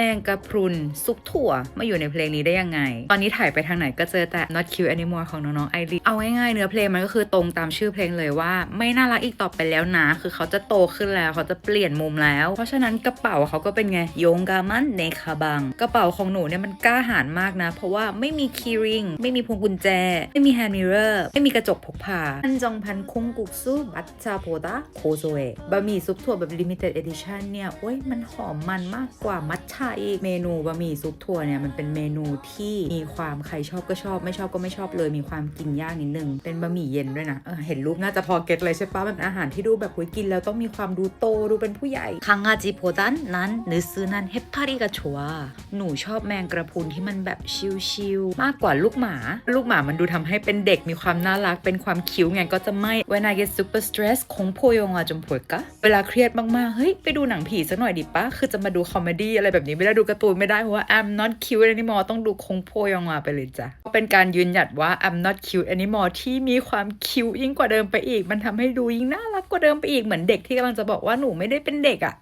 แมงกะพรุนซุปถั่วมาอยู่ในเพลงนี้ได้ยังไง ตอนนี้ถ่ายไปทางไหนก็เจอแต่ not cute anymore ของน้องๆไอรีเอาง่ายๆเนื้อเพลงมันก็คือตรงตามชื่อเพลงเลยว่า ไม่น่ารักอีกต่อไปแล้วนะ คือเขาจะโตขึ้นแล้วเขาจะเปลี่ยนมุมแล้ว เพราะฉะนั้นกระเป๋าเขาก็เป็นไงโยงกามันเนคาบัง กระเป๋าของหนูเนี่ยมันกล้าหาญมากนะ เพราะว่าไม่มีคีย์ริงไม่มีพวงกุญแจ ไม่มีแฮนด์มิเรอร์ไม่มีกระจกพกพาอันจองพันคุงกุกซุบัตชาโพดาโคโซเอะบะหมี่ซุปถั่วแบบ limited edition เนี่ยโอ้ยมันหอมมันมากกว่ามัทฉะอีก เมนูบะหมี่ซุปถั่วเนี่ยมันเป็นเมนูที่มีความใครชอบก็ชอบ ไม่ชอบก็ไม่ชอบเลย มีความกินยากนิดนึง เป็นบะหมี่เย็นด้วยนะเออเห็นรูปน่าจะพอเก็ตเลยใช่ปะมันเป็นอาหารที่ดูแบบคุยกินแล้วต้องมีความดูโตดูเป็นผู้ใหญ่คังอาจิโพดันนั้นหรือซื้อนั้นเฮปปาริกาชัวหนูชอบแมงกระพุนที่มันแบบชิลๆมากกว่าลูกหมา ลูกหมามันดูทำให้เป็นเด็กมีความน่ารักเป็นความคิ้วไงก็จะไม่ when I get super stressed คงโพยงอาจมผลกะเวลาเครียดมากๆเฮ้ยไปดูหนังผีสักหน่อยดิปะคือจะมาดูคอมเมดี้อะไรแบบนี้ไม่ได้ดูการ์ตูนไม่ได้เพราะว่า I'm not cute anymore ต้องดูคงโพยงอาไปเลยจ้ะเป็นการยืนหยัดว่า I'm not cute anymore ที่มีความคิวยิ่งกว่าเดิมไปอีก มันทำให้ดูยิ่งน่ารักกว่าเดิมไปอีกเหมือนเด็กที่กำลังจะบอกว่าหนูไม่ได้เป็นเด็กอะ